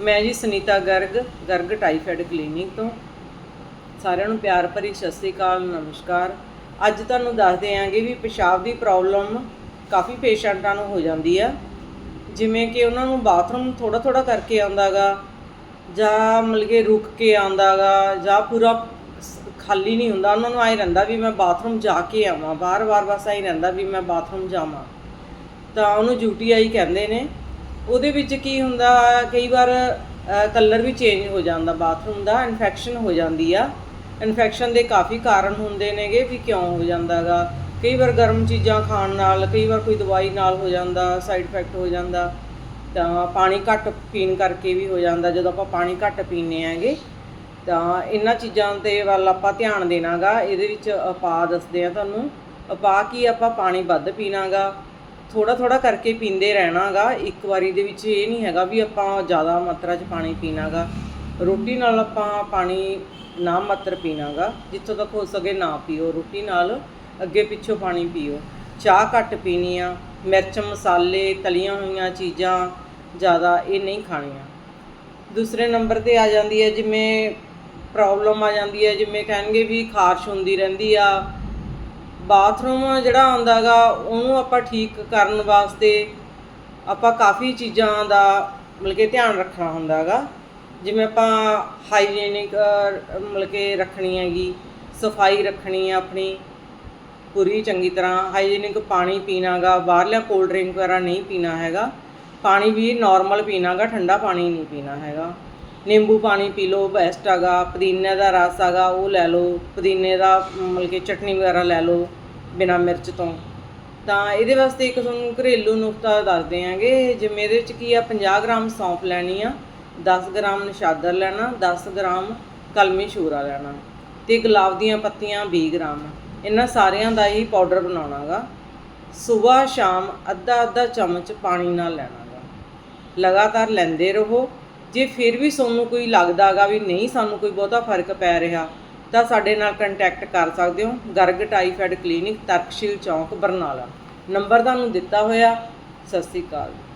ਮੈਂ ਜੀ Sunita Garg Garg typhoid clinic ਤੋਂ। ਸਾਰਿਆਂ ਨੂੰ ਪਿਆਰ ਭਰੀ ਸਤਿ ਸ੍ਰੀ ਅਕਾਲ, ਨਮਸਕਾਰ। ਅੱਜ ਤੁਹਾਨੂੰ ਦੱਸਦੇ ਆਂਗੇ ਵੀ ਪਿਸ਼ਾਬ ਦੀ ਪ੍ਰੋਬਲਮ ਕਾਫੀ ਪੇਸ਼ੈਂਟਾਂ ਨੂੰ ਹੋ ਜਾਂਦੀ ਆ। ਜਿਵੇਂ ਕਿ ਉਹਨਾਂ ਨੂੰ ਬਾਥਰੂਮ ਥੋੜਾ ਥੋੜਾ ਕਰਕੇ ਆਉਂਦਾਗਾ, ਜਾਂ ਮਤਲਬ ਕਿ ਰੁਕ ਕੇ ਆਉਂਦਾਗਾ, ਜਾਂ ਪੂਰਾ ਖਾਲੀ ਨਹੀਂ ਹੁੰਦਾ। ਉਹਨਾਂ ਨੂੰ ਆਈ ਰਹਿੰਦਾ ਵੀ ਮੈਂ ਬਾਥਰੂਮ ਜਾ ਕੇ ਆਵਾਂ। ਬਾਰ-ਬਾਰ ਬਸ ਆਈ ਰਹਿੰਦਾ ਵੀ ਮੈਂ ਬਾਥਰੂਮ ਜਾਵਾਂ। ਤਾਂ ਉਹਨੂੰ ਯੂਟੀਆਈ ਕਹਿੰਦੇ ਨੇ। ਉਹਦੇ ਵਿੱਚ ਕੀ ਹੁੰਦਾ, ਕਈ ਵਾਰ ਕਲਰ ਵੀ ਚੇਂਜ ਹੋ ਜਾਂਦਾ ਬਾਥਰੂਮ ਦਾ ਇਨਫੈਕਸ਼ਨ ਹੋ ਜਾਂਦੀ ਆ। ਇਨਫੈਕਸ਼ਨ ਦੇ ਕਾਫੀ ਕਾਰਨ ਹੁੰਦੇ ਨੇਗੇ ਵੀ ਕਿਉਂ ਹੋ ਜਾਂਦਾਗਾ ਕਈ ਵਾਰ ਗਰਮ ਚੀਜ਼ਾਂ ਖਾਣ ਨਾਲ, ਕਈ ਵਾਰ ਕੋਈ ਦਵਾਈ ਨਾਲ ਹੋ ਜਾਂਦਾ ਸਾਈਡ ਇਫੈਕਟ ਹੋ ਜਾਂਦਾ। ਤਾਂ ਪਾਣੀ ਘੱਟ ਪੀਣ ਕਰਕੇ ਵੀ ਹੋ ਜਾਂਦਾ, ਜਦੋਂ ਆਪਾਂ ਪਾਣੀ ਘੱਟ ਪੀਂਦੇ ਆਂਗੇ ਤਾਂ ਇਹਨਾਂ ਚੀਜ਼ਾਂ ਤੇ ਵੱਲ ਆਪਾਂ ਧਿਆਨ ਦੇਣਾਗਾ ਇਹਦੇ ਵਿੱਚ ਆਪਾ ਦੱਸਦੇ ਆ ਤੁਹਾਨੂੰ। ਆਪਾ ਕੀ ਆਪਾਂ ਪਾਣੀ ਵੱਧ ਪੀਣਾਗਾ ਥੋੜਾ ਥੋੜਾ ਕਰਕੇ ਪੀਂਦੇ ਰਹਿਣਾਗਾ। ਇੱਕ ਵਾਰੀ ਦੇ ਵਿੱਚ ਇਹ ਨਹੀਂ ਹੈਗਾ ਵੀ ਆਪਾਂ ਜ਼ਿਆਦਾ ਮਾਤਰਾ 'ਚ ਪਾਣੀ ਪੀਣਾਗਾ। ਰੋਟੀ ਨਾਲ ਆਪਾਂ ਪਾਣੀ ਨਾ ਮਾਤਰ ਪੀਣਾਗਾ। ਜਿੱਥੋਂ ਤੱਕ ਹੋ ਸਕੇ ਨਾ ਪੀਓ। ਰੋਟੀ ਨਾਲ ਅੱਗੇ ਪਿੱਛੋਂ ਪਾਣੀ ਪੀਓ। ਚਾਹ ਘੱਟ ਪੀਣੀ ਆ। ਮਿਰਚ, ਮਸਾਲੇ, ਤਲੀਆਂ ਹੋਈਆਂ ਚੀਜ਼ਾਂ ਜ਼ਿਆਦਾ ਇਹ ਨਹੀਂ ਖਾਣੀਆਂ। ਦੂਸਰੇ ਨੰਬਰ ਤੇ ਆ ਜਾਂਦੀ ਹੈ ਜਿਵੇਂ ਪ੍ਰੋਬਲਮ ਆ ਜਾਂਦੀ ਹੈ। ਜਿਵੇਂ ਕਹਿਣਗੇ ਵੀ ਖਾਰਸ਼ ਹੁੰਦੀ ਰਹਿੰਦੀ ਆ। ਬਾਥਰੂਮ ਜਿਹੜਾ ਆਉਂਦਾਗਾ ਉਹਨੂੰ ਆਪਾਂ ਠੀਕ ਕਰਨ ਵਾਸਤੇ ਆਪਾਂ ਕਾਫੀ ਚੀਜ਼ਾਂ ਦਾ ਮਤਲਬ ਕਿ ਧਿਆਨ ਰੱਖਣਾ ਹੁੰਦਾਗਾ ਜਿਵੇਂ ਆਪਾਂ ਹਾਈਜੀਨਿਕ ਮਤਲਬ ਕਿ ਰੱਖਣੀ ਹੈਗੀ, ਸਫ਼ਾਈ ਰੱਖਣੀ ਹੈ ਆਪਣੀ, ਪੂਰੀ ਚੰਗੀ ਤਰ੍ਹਾਂ। ਹਾਈਜੀਨਿਕ ਪਾਣੀ ਪੀਣਾਗਾ ਬਾਹਰਲਾ ਕੋਲਡ ਡਰਿੰਕ ਵਗੈਰਾ ਨਹੀਂ ਪੀਣਾ ਹੈਗਾ। ਪਾਣੀ ਵੀ ਨਾਰਮਲ ਪੀਣਾਗਾ ਠੰਡਾ ਪਾਣੀ ਨਹੀਂ ਪੀਣਾ ਹੈਗਾ। ਨਿੰਬੂ ਪਾਣੀ ਪੀ ਲਓ ਬੈਸਟ ਹੈਗਾ। ਪੁਦੀਨੇ ਦਾ ਰਸ ਹੈਗਾ, ਉਹ ਲੈ ਲਓ। ਪੁਦੀਨੇ ਦਾ, ਮਤਲਬ ਕਿ ਚਟਨੀ ਵਗੈਰਾ ਲੈ ਲਓ। ਬਿਨਾ ਮਿਰਚ ਤੋਂ। ਤਾਂ ਇਹਦੇ ਵਾਸਤੇ ਇੱਕ ਤੁਹਾਨੂੰ ਘਰੇਲੂ ਨੁਕਤਾ ਦੱਸਦੇ ਆਂਗੇ ਜਿਵੇਂ ਇਹਦੇ ਵਿੱਚ ਕੀ ਆ 50 ਗ੍ਰਾਮ ਸੌਂਫ ਲੈਣੀ ਆ 10 ਗ੍ਰਾਮ ਨਸ਼ਾਦਰ ਲੈਣਾ 10 ਗ੍ਰਾਮ ਕਲਮੀ ਸ਼ੂਰਾ ਲੈਣਾ ਤੇ ਗੁਲਾਬ ਦੀਆਂ ਪੱਤੀਆਂ 20 ਗ੍ਰਾਮ। ਇਹਨਾਂ ਸਾਰਿਆਂ ਦਾ ਹੀ ਪਾਊਡਰ ਬਣਾਉਣਾਗਾ। ਸਵੇਰ, ਸ਼ਾਮ ਅੱਧਾ ਅੱਧਾ ਚਮਚ ਪਾਣੀ ਨਾਲ ਲੈਣਾਗਾ। ਲਗਾਤਾਰ ਲੈਂਦੇ ਰਹੋ। ਜੇ ਫਿਰ ਵੀ ਤੁਹਾਨੂੰ ਕੋਈ ਲੱਗਦਾਗਾ ਵੀ ਨਹੀਂ ਸਾਨੂੰ ਕੋਈ ਬਹੁਤਾ ਫ਼ਰਕ ਪੈ ਰਿਹਾ ਤਾਂ ਸਾਡੇ ਨਾਲ ਕੰਟੈਕਟ ਕਰ ਸਕਦੇ ਹੋ, ਗਰਗ ਟਾਈਫਾਇਡ ਕਲੀਨਿਕ ਤਰਕਸ਼ੀਲ ਚੌਂਕ, ਬਰਨਾਲਾ। ਨੰਬਰ ਤੁਹਾਨੂੰ ਦਿੱਤਾ ਹੋਇਆ, ਸਤਿ ਸ੍ਰੀ ਅਕਾਲ।